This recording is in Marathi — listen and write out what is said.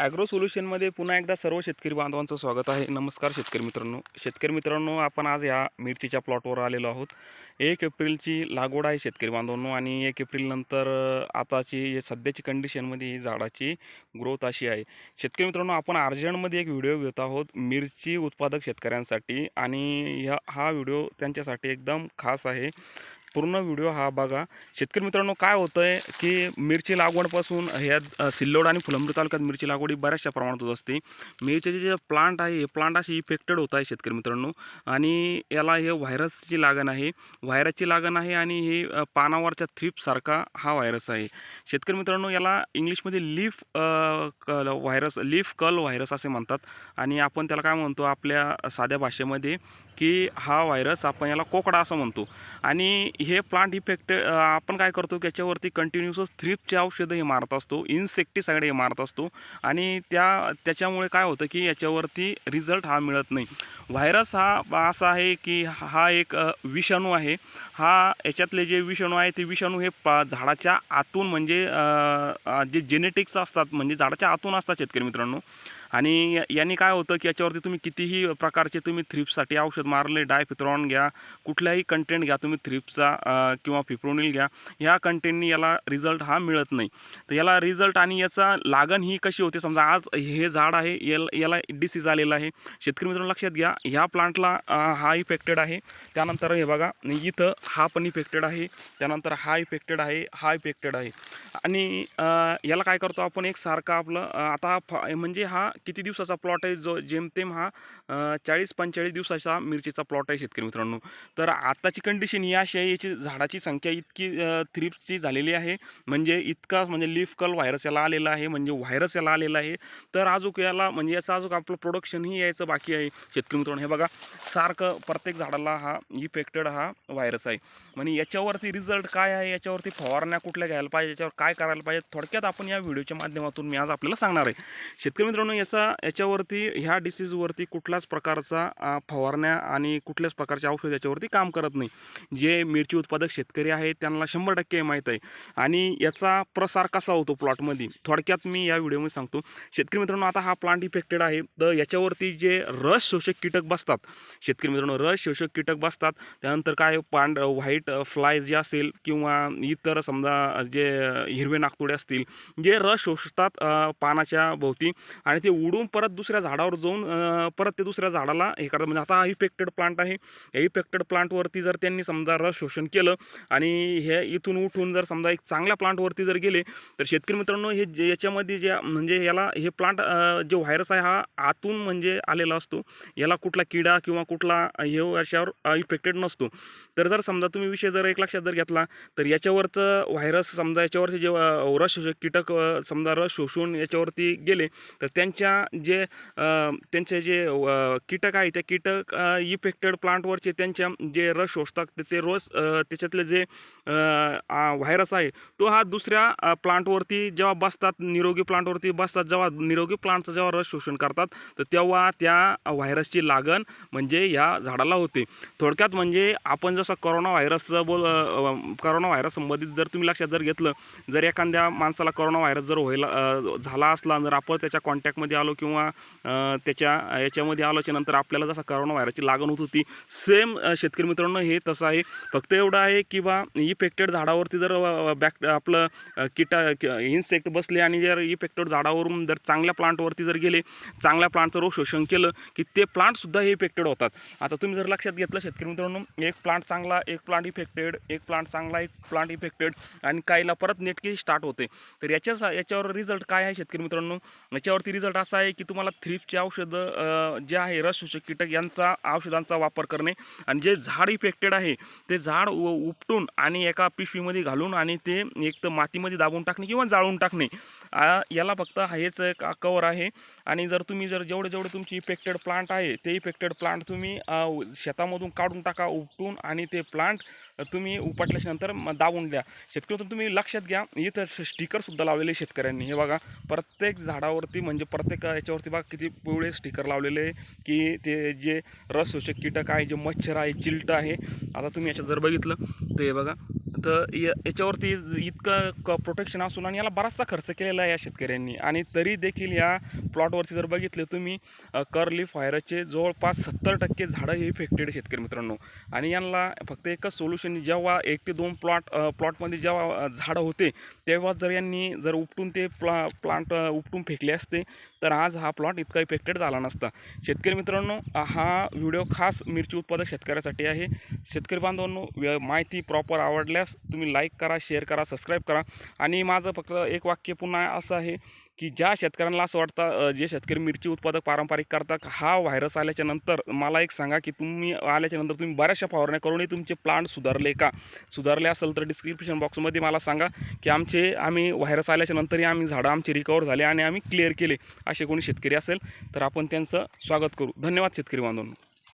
ॲग्रो सोल्युशनमध्ये पुन्हा एकदा सर्व शेतकरी बांधवांचं स्वागत आहे. नमस्कार शेतकरी मित्रांनो. शेतकरी मित्रांनो आपण आज या मिरचीच्या प्लॉटवर आलेलो आहोत. एक एप्रिलची लागवड आहे शेतकरी बांधवांनो आणि एक एप्रिलनंतर आताची सध्याची कंडिशनमध्ये ही झाडाची ग्रोथ अशी आहे. शेतकरी मित्रांनो आपण अर्जंटमध्ये एक व्हिडिओ घेत आहोत मिरची उत्पादक शेतकऱ्यांसाठी. आणि ह्या हा व्हिडिओ त्यांच्यासाठी एकदम खास आहे. पूर्ण व्हिडिओ हा बघा. शेतकरी मित्रांनो काय होतं आहे की मिरची लागवडपासून ह्या सिल्लोड आणि फुलंब्री तालुक्यात मिरची लागवड ही बऱ्याचशा प्रमाणात होत असते. मिरचीचे जे प्लांट आहे हे प्लांट अशी इफेक्टेड होत आहे शेतकरी मित्रांनो. आणि याला हे व्हायरसची लागण आहे. व्हायरसची लागण आहे आणि हे पानावरच्या थ्रिपसारखा हा व्हायरस आहे. शेतकरी मित्रांनो याला इंग्लिशमध्ये leaf curl virus leaf curl virus असे म्हणतात. आणि आपण त्याला काय म्हणतो आपल्या साध्या भाषेमध्ये की हा व्हायरस आपण याला कोकडा असं म्हणतो. आणि हे प्लांट इफेक्ट आपण काय करतो की याच्यावरती कंटिन्युअस थ्रीपचे औषधं हे मारत असतो इन्सेक्टिसाईड हे मारत असतो आणि त्या त्याच्यामुळे काय होतं की याच्यावरती रिझल्ट हा मिळत नाही. व्हायरस हा असा आहे की हा एक विषाणू आहे. हा याच्यातले जे विषाणू आहे ते विषाणू हे पा झाडाच्या आतून म्हणजे जे जेनेटिक्स असतात म्हणजे झाडाच्या आतून असतात शेतकरी मित्रांनो. आणि या- यांनी काय होतं की याच्यावरती तुम्ही कितीही प्रकारचे तुम्ही थ्रिप्ससाठी औषध मारले डायफित्रॉन घ्या कुठलाही कंटेंट घ्या तुम्ही थ्रिप्सचा किंवा फिप्रोनिल घ्या ह्या कंटेंटनी याला रिझल्ट हा मिळत नाही. तर याला रिझल्ट आणि याचा लागण ही कशी होते? समजा आज हे झाड आहे याला याला डिसीज आलेला आहे. शेतकरी मित्रांनो लक्षात घ्या ह्या प्लांटला हा इफेक्टेड आहे. त्यानंतर हे बघा इथं हा पण इफेक्टेड आहे. त्यानंतर हा इफेक्टेड आहे हा इफेक्टेड आहे. आणि याला काय करतो आपण? एक सारखा आपलं आता फ म्हणजे हा किती दिवसाचा प्लॉट आहे जो जेमतेम हा चाळीस पंचेचाळीस दिवसाचा मिरचीचा प्लॉट आहे शेतकरी मित्रांनो. तर आत्ताची कंडिशन ही अशी आहे याची झाडाची संख्या इतकी थ्रिप्सची झालेली आहे. म्हणजे इतका म्हणजे लीफ कल व्हायरस याला आलेला आहे म्हणजे व्हायरस याला आलेला आहे. तर अजून याला म्हणजे याचं अजून आपलं प्रोडक्शनही यायचं बाकी आहे शेतकरी मित्रांनो. हे बघा सारखं प्रत्येक झाडाला हा इफेक्टेड हा व्हायरस आहे. म्हणजे याच्यावरती रिझल्ट काय आहे? याच्यावरती फवारण्या कुठल्या घ्यायला पाहिजे? याच्यावर काय करायला पाहिजे? थोडक्यात आपण या व्हिडिओच्या माध्यमातून मी आज आपल्याला सांगणार आहे. शेतकरी मित्रांनो याचा याच्यावरती ह्या डिसीजवरती कुठल्याच प्रकारचा फवारण्या आणि कुठल्याच प्रकारचे औषध याच्यावरती काम करत नाही. जे मिरची उत्पादक शेतकरी आहेत त्यांना शंभर टक्के माहीत आहे. आणि याचा प्रसार कसा होतो प्लॉटमध्ये थोडक्यात मी या व्हिडिओमध्ये सांगतो. शेतकरी मित्रांनो आता हा प्लांट इफेक्टेड आहे. तर याच्यावरती जे रस शोषक कीटक बसतात शेतकरी मित्रांनो रस शोषक कीटक बसतात. त्यानंतर काय पांढ व्हाईट फ्लाय जे असेल किंवा इतर समजा जे हिरवे नागतोडे असतील जे रस शोषतात पानाच्या भोवती. आणि ते उडून परत दुसऱ्या झाडावर जाऊन परत ते दुसऱ्या झाडाला हे करतात. म्हणजे आता हा इफेक्टेड प्लांट आहे. या इफेक्टेड प्लांटवरती जर त्यांनी समजा रस शोषण केलं आणि हे इथून उठून जर समजा एक चांगल्या प्लांटवरती जर गेले तर शेतकरी मित्रांनो हे जे याच्यामध्ये जे म्हणजे याला हे प्लांट जे व्हायरस आहे हा आतून म्हणजे आलेला असतो. याला कुठला किडा किंवा कुठला हे याच्यावर इफेक्टेड नसतो. तर जर समजा तुम्ही विषय जर एक लक्षात जर घेतला तर याच्यावरचं व्हायरस समजा याच्यावरचे जे रस शोषक कीटक समजा रस शोषून याच्यावरती गेले तर त्यांच्या जे त्यांचे जे कीटक आहे त्या कीटक इफेक्टेड प्लांटवरचे त्यांच्या जे रस शोषतात ते- रोज रस त्याच्यातले जे व्हायरस आहे तो हा दुसऱ्या प्लांटवरती जेव्हा बसतात निरोगी प्लांटवरती बसतात जेव्हा निरोगी प्लांटचं जेव्हा रस शोषण करतात तर तेव्हा त्या व्हायरसची लागण म्हणजे या झाडाला होते. थोडक्यात म्हणजे आपण जसं करोना व्हायरसचं बोल करोना व्हायरस संबंधित जर तुम्ही लक्षात जर घेतलं जर एखाद्या माणसाला करोना व्हायरस जर व्हायला झाला असला जर आपण त्याच्या कॉन्टॅक्टमध्ये आलो किंवा त्याच्या याच्यामध्ये आलो त्याच्यानंतर आपल्याला जसा करोना व्हायरसची लागण होत होती सेम शेतकरी मित्रांनो हे तसं आहे. फक्त एवढं आहे की बा इफेक्टेड झाडावरती जर बॅक आपलं किटा इन्सेक्ट बसले आणि जर इफेक्टेड झाडावरून जर चांगल्या प्लांटवरती जर गेले चांगल्या प्लांटचं रोग शोषण केलं की ते प्लांटसुद्धा हे इफेक्टेड होतात. आता तुम्ही जर लक्षात घेतलं शेतकरी मित्रांनो एक प्लांट चांगला एक प्लांट इफेक्टेड एक प्लांट चांगला एक प्लांट इफेक्टेड आणि काहीला परत नेटकी स्टार्ट होते. तर याच्या याच्यावर रिझल्ट काय आहे शेतकरी मित्रांनो? याच्यावरती रिझल्ट असा आहे की तुम्हाला थ्रिपचे औषधं जे आहे रसशोषक कीटक यांचा औषधांचा वापर करणे आणि जे झाड इफेक्टेड आहे ते झाड उ- उपटून आणि एका पिशवीमध्ये घालून आणि ते एक तर मातीमध्ये दाबून टाकणे किंवा जाळून टाकणे याला फक्त हेच एक कवर आहे. आणि जर तुम्ही जर जेवढे जेवढे तुमची इफेक्टेड प्लांट आहे ते इफेक्टेड प्लांट तुम्ही शेतामधून काढून टाका उपटून आणि ते प्लांट तुम्ही उपटल्यानंतर दाबून द्या. शेतकरी तर तुम्ही लक्षात घ्या इथं स्टिकरसुद्धा लावलेले शेतकऱ्यांनी. हे बघा प्रत्येक झाडावरती म्हणजे प्रत्येक प्रत्येक याच्यावरती बघा किती पिवळे स्टिकर लावलेले आहे की ते जे रस शोषक कीटक आहे जे मच्छर आहे चिलट आहे. आता तुम्ही याच्यात जर बघितलं तर हे बघा. तर या याच्यावरती इतकं क प्रोटेक्शन असून आणि याला बराचसा खर्च केलेला आहे या शेतकऱ्यांनी. आणि तरी देखील या प्लॉटवरती जर बघितलं तुम्ही करली फायरचे जवळपास सत्तर टक्के झाडं हे इफेक्टेड शेतकरी मित्रांनो. आणि यांना फक्त एकच सोल्युशन जेव्हा एक ते दोन प्लॉट प्लॉटमध्ये जेव्हा झाडं होते तेव्हा जर यांनी जर उपटून ते प्ला प्लांट उपटून फेकले असते तर आज हा प्लॉट इतका इफेक्टेड झाला नसता. शेतकरी मित्रांनो हा व्हिडिओ खास मिरची उत्पादक शेतकऱ्यासाठी आहे. शेतकरी बांधवांनो व्य- माहिती प्रॉपर आवडल्यास तुम्ही लाईक करा शेअर करा सबस्क्राईब करा. आणि माझं फक्त एक वाक्य पुन्हा असं आहे की ज्या शेतकऱ्यांना असं वाटतं जे शेतकरी मिरची उत्पादक पारंपरिक करतात हा व्हायरस आल्याच्यानंतर मला एक सांगा की तुम्ही आल्याच्यानंतर तुम्ही बऱ्याचशा फवारण्या करूनही तुमचे प्लांट सुधारले का? सुधारले असेल तर डिस्क्रिप्शन बॉक्समध्ये मला सांगा की आमचे आम्ही व्हायरस आल्याच्या नंतरही आम्ही झाडं आमचे रिकवर झाले आणि आम्ही क्लिअर केले असे कोणी शेतकरी असेल तर आपण त्यांचं स्वागत करू. धन्यवाद शेतकरी बांधवांना.